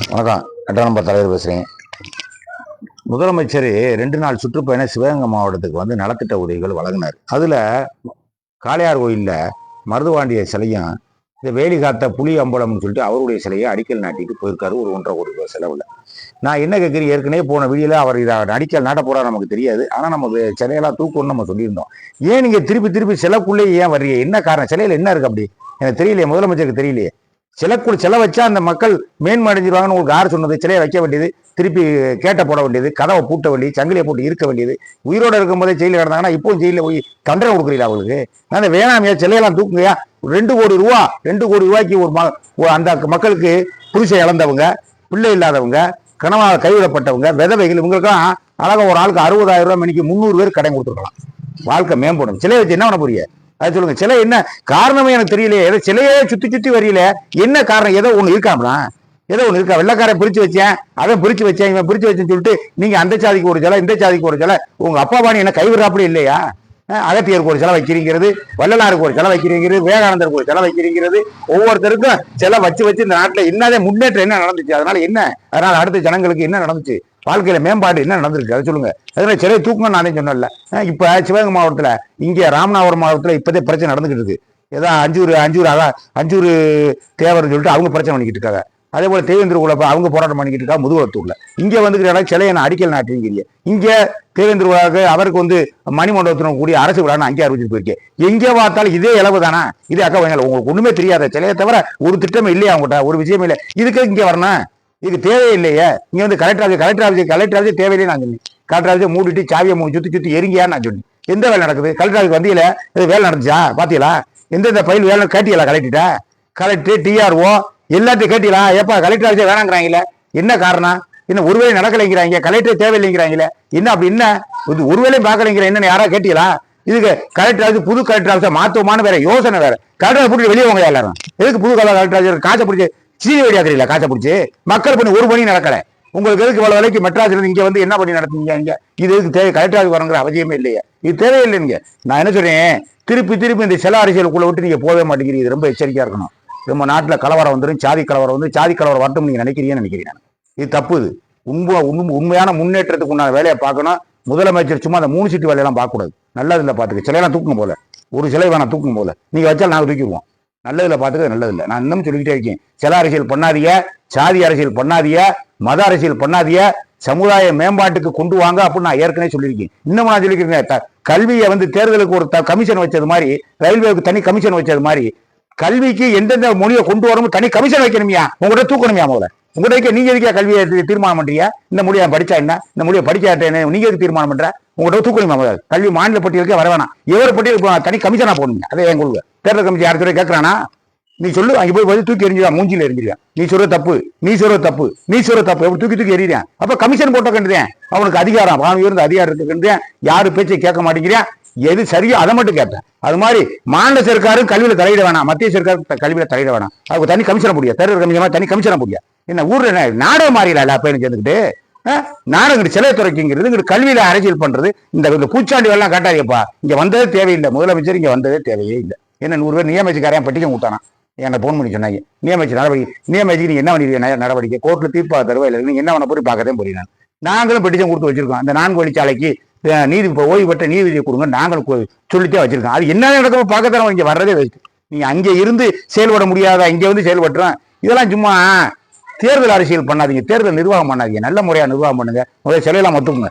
வணக்கம். எட்டாம் நம்பர் தலைவர் பேசுகிறேன் முதலமைச்சர் ரெண்டு நாள் சுற்றுப்பயணம் சிவகங்கை மாவட்டத்துக்கு வந்து நலத்திட்ட உதவிகள் வழங்கினார். அதில் காளையார் கோயிலில் மருதுவாண்டிய சிலையும் இந்த வேலி காத்த புலி அம்பலம்னு சொல்லிட்டு அவருடைய சிலையை அடிக்கல் நாட்டிட்டு போயிருக்காரு ஒரு ஒன்றரை கோடி ரூபாய் செலவில். நான் என்ன கேட்குறேன் ஏற்கனவே போன வீடியோவில் அவர் இதை அடிக்கல் நாட்ட போறா நமக்கு தெரியாது. ஆனால் நம்ம சிலையெல்லாம் தூக்கணும்னு நம்ம சொல்லியிருந்தோம். ஏன் நீங்கள் திருப்பி திருப்பி சிலைக்குள்ளேயே ஏன் வர்றீங்க? என்ன காரணம்? சிலையில் என்ன இருக்கு அப்படி? எனக்கு தெரியலையே முதலமைச்சருக்கு தெரியலையே. சிலைக்குள் சிலை வச்சா அந்த மக்கள் மேன்மை அடைஞ்சிருவாங்கன்னு உங்களுக்கு யார் சொன்னது? சிலையை வைக்க வேண்டியது திருப்பி கேட்ட போட வேண்டியது கதவை பூட்ட வேண்டியது சங்கிலியை போட்டு இருக்க வேண்டியது உயிரோடு இருக்கும்போதே ஜெயிலில் கிடந்தாங்கன்னா இப்போ ஜெயிலில் போய் தண்டனை கொடுக்குறீங்களா அவங்களுக்கு? நான் வேணாமையா சிலையெல்லாம் தூக்குங்கயா ரெண்டு கோடி ரூபா ரெண்டு கோடி ரூபாய்க்கு ஒரு ம- அந்த மக்களுக்கு புருஷன் இழந்தவங்க பிள்ளை இல்லாதவங்க கணவாக கைவிடப்பட்டவங்க விதவைகள் இவங்களுக்கெல்லாம் அழகாக ஒரு ஆளுக்கு அறுபதாயிரம் ரூபாய் மணிக்கு முந்நூறு பேர் கடன் கொடுத்துருக்கலாம். வாழ்க்கை மேம்படும். சிலையை வச்சு என்ன பண்ண போறீங்க? அது சொல்லுங்க. சிலை என்ன காரணமே எனக்கு தெரியலையே. ஏதோ சிலையே சுத்தி சுத்தி வரையில என்ன காரணம்? ஏதோ ஒண்ணு இருக்காங்களா ஏதோ ஒண்ணு இருக்கா? வெள்ளக்காரன் பிரிச்சு வச்சேன். அதை பிரிச்சு வச்சேன். இவன் பிரிச்சு வச்சேன்னு சொல்லிட்டு நீங்க அந்த சாதிக்கு ஒரு சிலை இந்த சாதிக்கு ஒரு சிலை உங்க அப்பா பாணி என்ன கைவிடுறாப்படி இல்லையா? அகத்தியருக்கு ஒரு சிலை வைக்கிறீங்கிறது வள்ளலாருக்கு ஒரு சிலை வைக்கிறீங்கிறது விவேகானந்தருக்கு ஒரு சிலை வைக்கிறீங்கிறது ஒவ்வொருத்தருக்கும் சிலை வச்சு வச்சு இந்த நாட்டில் என்னதே முன்னேற்றம் என்ன நடந்துச்சு? அதனால என்ன? அதனால அடுத்த ஜனங்களுக்கு என்ன நடந்துச்சு? வாழ்க்கையில் மேம்பாடு என்ன நடந்திருக்கு? அதை சொல்லுங்கள் அதனால சிலையை தூக்கணும்னு நானே சொன்னல இப்போ சிவகங்கை மாவட்டத்தில் இங்கே ராமநாதபுரம் மாவட்டத்தில் இப்போதே பிரச்சனை நடந்துக்கிட்டு இருக்குது ஏதோ அஞ்சூர் அஞ்சூர் அதான் அஞ்சூர் தேவர்னு சொல்லிட்டு அவங்க பிரச்சனை பண்ணிக்கிட்டு இருக்காங்க. அதே போல் தேவேந்திர குலப்ப அவங்க போராட்டம் பண்ணிக்கிட்டு இருக்கா முதுகுளத்தூரில் இங்கே வந்துக்கிற சிலையை நான் அடிக்கல் நாட்டுறீங்க? இங்கே தேவேந்திர குலாவுக்கு அவருக்கு வந்து மணிமண்டபத்தினம் கூடிய அரசு விழான்னு அங்கே அறிவிச்சிட்டு போயிருக்கேன். எங்கே பார்த்தாலும் இதே இளவு தானா? இதே அக்கா வைங்கள உங்களுக்கு ஒன்றுமே தெரியாத. சிலையை தவிர ஒரு திட்டமே இல்லையா அவங்ககிட்ட? ஒரு விஷயமே இல்லை. இதுக்கு இங்கே வரணும்? இதுக்கு தேவையில்லையே இங்கே வந்து collector office collector office collector office தேவையில்லையே நான் சொன்னேன். கலெக்டர் ஆஃபீஸ் மூடிட்டு சாவியை மூணு சுற்றி சுற்றி எரிங்கியா நான் சொன்னேன். எந்த வேலை நடக்குது? கலெக்டர் ஆஃபீஸ் வந்தீங்களே இது வேலை நடந்துச்சா? பார்த்தீங்களா எந்தெந்த ஃபைல் வேலை கேட்டீங்களா கலெக்டர்கிட்ட கலெக்டர் டிஆர்ஓ எல்லாத்தையும் கேட்டீங்களா ஏப்பா கலெக்டர் ஆஃபீஸே வேணாங்கிறாங்களே. என்ன காரணம்? என்ன ஒருவேளை நடக்கலைங்கிறாங்க? கலெக்டர் தேவையில்லைங்கிறாங்களே. என்ன அப்படி என்ன? இது ஒருவேளையும் பார்க்கலைங்கிற என்ன யாராவது கேட்டீங்களா? இதுக்கு கலெக்டர் ஆஃபீஸ் புது கலெக்டர் ஆஃபீஸை மாத்துவோமான்னு வேற யோசனை வேற. கலெக்டர் பிடிச்சி வெளியே வாங்க எல்லாரும். எதுக்கு புது கலெக்டர் ஆஃபீஸ் காசை பிடிச்சி சீனி வெடியாக்குறீங்களா காசை பிடிச்சி. மக்கள் பண்ணி ஒரு பணி நடக்கல. உங்களுக்கு எதுக்கு இவ்வளவு வேலைக்கு மெட்ராஸ்ல இருந்து இங்க வந்து என்ன பண்ணி நடத்துங்க இங்க? இது எதுக்கு தேவை கலெக்டராக வரங்கிற அவசியமே இல்லையே. இது தேவையில்லைங்க நான் என்ன சொல்றேன்? திருப்பி திருப்பி இந்த சில அரசியலுக்குள்ள விட்டு நீங்க போகவே மாட்டேங்கிறீங்க. இது ரொம்ப எச்சரிக்கையா இருக்கணும். நம்ம நாட்டுல கலவரம் வந்துடும் சாதி கலவரம் வந்து சாதி கலவரம் வரட்டும் நீங்க நினைக்கிறீங்கன்னு நினைக்கிறீங்க நான். இது தப்பு இது. உண்மை உண்மை- உண்மையான முன்னேற்றத்துக்கு உண்டான வேலையை பார்க்கணும். முதலமைச்சர் சும்மா அந்த மூணு சீட்டு வேலையெல்லாம் பார்க்கக்கூடாது. நல்லதில்ல பார்த்துக்க. சிலையெல்லாம் தூக்கும் போல. ஒரு சிலை வேணாம் தூக்கும் போல. நீங்கள் வச்சால் நாங்கள் தூக்கிடுவோம். நல்லதில் பார்த்துக்க நல்லதில்லை. நான் இன்னும் சொல்லிக்கிட்டே இருக்கேன். சில அரசியல் பண்ணாதீங்க. சாதி அரசியல் பண்ணாதிய மத அரசியல் பண்ணாதிய சமுதாய மேம்பாட்டுக்கு கொண்டு வாங்க அப்படின்னு நான் ஏற்கனவே சொல்லியிருக்கேன். இன்னும் நான் சொல்லியிருக்கேன் கல்வியை வந்து தேர்தலுக்கு ஒரு த- கமிஷன் வச்சது மாதிரி ரயில்வேக்கு தனி கமிஷன் வச்சது மாதிரி கல்விக்கு எந்தெந்த மொழியை கொண்டு வரணும் தனி கமிஷன் வைக்கணுமியா? உங்கள்கிட்ட தூக்கணுமியா முதல்ல? உங்கள்கிட்ட நீங்க எதுக்கே கல்வியை தீர்மானம் பண்றீங்க? இந்த மொழியை படிச்சா என்ன? இந்த மொழியை படிக்காட்ட என்ன நீங்க எதுக்கு தீர்மானம் பண்ற? உங்கள்கிட்ட தூக்கணுமா முதல் கல்வி மாநில பட்டியலுக்கே வர வேணாம். எவ்வளவு பட்டியல் தனி கமிஷனாக போடணுங்க. அதே என் கொள்கை. தேர்தல் கமிஷன் யார் சொல்லி கேட்கறானா நீ சொல்லு அங்கே போய் போய் தூக்கி எறிஞ்சிருவா மூஞ்சியில் எரிஞ்சிருக்கேன் நீ சொல்ற தப்பு நீ சொல்ற தப்பு நீ சொல்ற தப்பு. எப்படி தூக்கி தூக்கி எறிகிறேன் அப்போ கமிஷன் போட்ட கண்டுதேன் அவனுக்கு அதிகாரம் அவன் இருந்த அதிகாரம் இருக்கு கண்டுதேன் யாரு பேச்சை கேட்க மாட்டேங்கிறேன் எது சரியோ அதை மட்டும் கேட்பேன். அது மாதிரி மாநில சர்க்காரும் கல்வியில் தலையிட வேணாம். மத்திய சர்க்கார் கல்வியில் தலையிட வேணாம். அவங்க தனி கமிஷனை முடியாது தேர்தல் கமிஷன் தனி கமிஷனை முடியாது என்ன ஊரில் என்ன நாடகம் மாறிடல எல்லா பையனும் நானும் இங்கிட்டு சிலை துறைக்குங்கிறது இங்கிட்டு கல்வியில அரசியல் பண்றது இந்த பூச்சாண்டி எல்லாம் காட்டாதீப்பா இங்க வந்ததே தேவையில்லை. முதலமைச்சர் இங்க வந்ததே தேவையே இல்லை. என்ன நூறு பேர் நியமிச்சுக்காரன் பட்டிக்க விட்டானா என்னை ஃபோன் பண்ணி சொன்னாங்க. நியமிச்சு நடவடிக்கை நியமிச்சு நீங்க என்ன பண்ணிருக்கீங்க நடவடிக்கை? கோர்ட்ல தீர்ப்பா தருவா இல்லை நீங்க என்ன பண்ண போய் பார்க்கறதே போறீங்க நான். நாங்களும் பெட்டிஷன் கொடுத்து வச்சிருக்கோம். அந்த நான்கு வழிச்சாலைக்கு நீதி இப்போ ஓய்வு பெற்ற நீதிபதியை கொடுங்க. நாங்களும் சொல்லிட்டே வச்சிருக்கோம். அது என்ன நடக்கும் பார்க்க தரோம் இங்க வர்றதே வேஸ்ட் நீங்க அங்கே இருந்து செயல்பட முடியாதா? இங்க வந்து செயல்பட்டுறோம் இதெல்லாம் சும்மா தேர்தல் அரசியல் பண்ணாதீங்க. தேர்தல் நிர்வாகம் பண்ணாதீங்க. நல்ல முறையாக நிர்வாகம் பண்ணுங்க. முதல்ல சிலையெல்லாம் மத்துக்குங்க